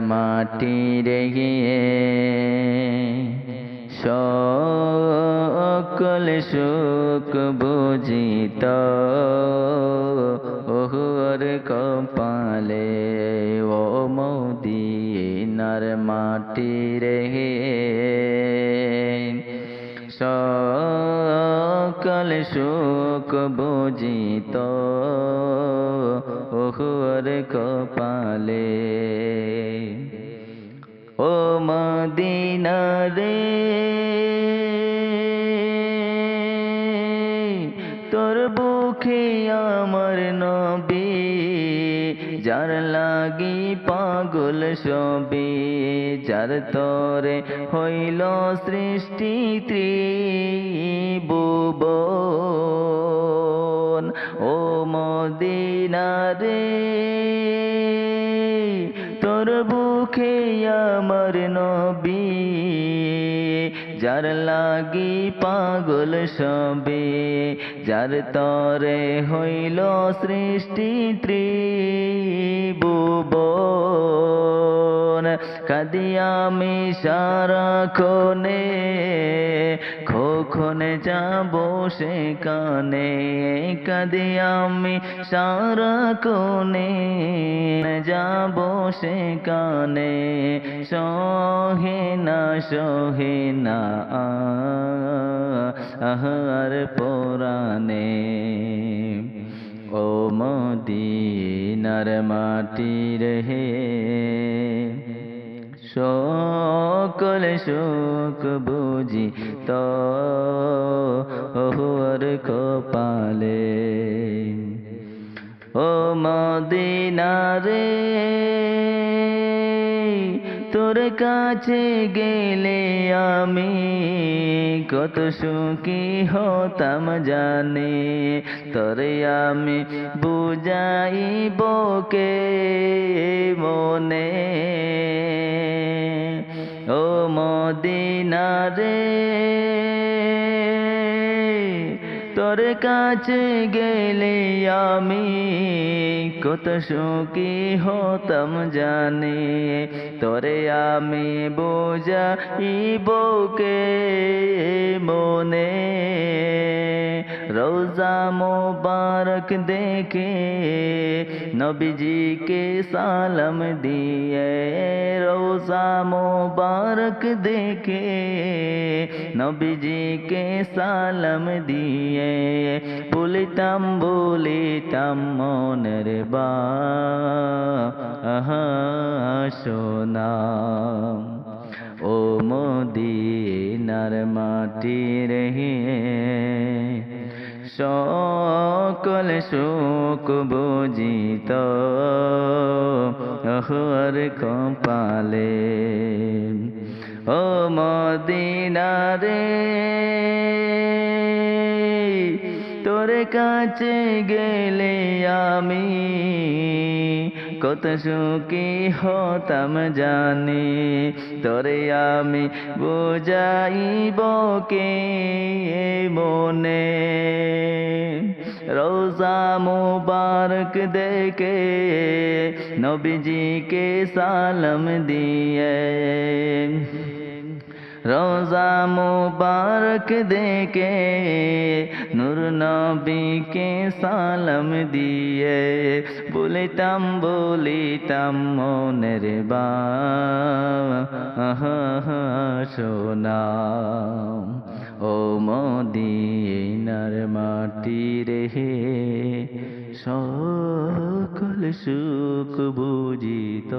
মাটি রেগে সকল সুখ বুঝিত। ওহর কপালে ও মদিনার মাটি রেগে সকল শোক বুঝিত। ওহর কপালে। ও মদিনা রে তোর বুকে আমার নবী যার লাগি পাগল সবে। যার তরে হইল সৃষ্টি ত্রিভুবন। ও মদিনার তোর বুকে আমার নবী। যার লাগি পাগল সবে যার তরে হইল সৃষ্টি ত্রিভুবন কাদিয়ামি সারা খনে খোখনে যাব সেখানে। কাদিয়ামি সারা কোনে যাব সেখানে। সহে না সহে না আহার পোরানে ও মদিনার মাটি রে সকল সুখ বুঝি তো কপালে। ও মদিনা রে তোর কাছে গেলে আমি কত সুখী হতাম জানে। তোরে আমি বুঝাইব কে মনে? মদিনা রে তোর কাছে গেলে আমি কত সুখী হতাম জানে। তোরে আমি বোঝাইব কে মনে? রোজা মোবারক দেখে নবীজিকে সালাম দিয়ে রোজা মোবারক দেখে নবীজিকে সালাম দিয়ে বলিতাম বলিতাম মনের বা সোনাম ও মদিনার মাটি রে সকল শোক বুঝিত। হর কপালে। ও মদিনার তোর কাছে গেলে আমি কত সুখী হতাম জানি, তরে আমি বুঝাইব কে মনে। রোজা মুবারক দেখে নবীজিকে সালাম দিয়ে রোজা মুবারক দেখে নূর নবীকে সালাম দিয়ে বলিতাম বলিতাম মনের বা সোনাম ও মদিনার মাটি রে সকল সুখ বুঝিত।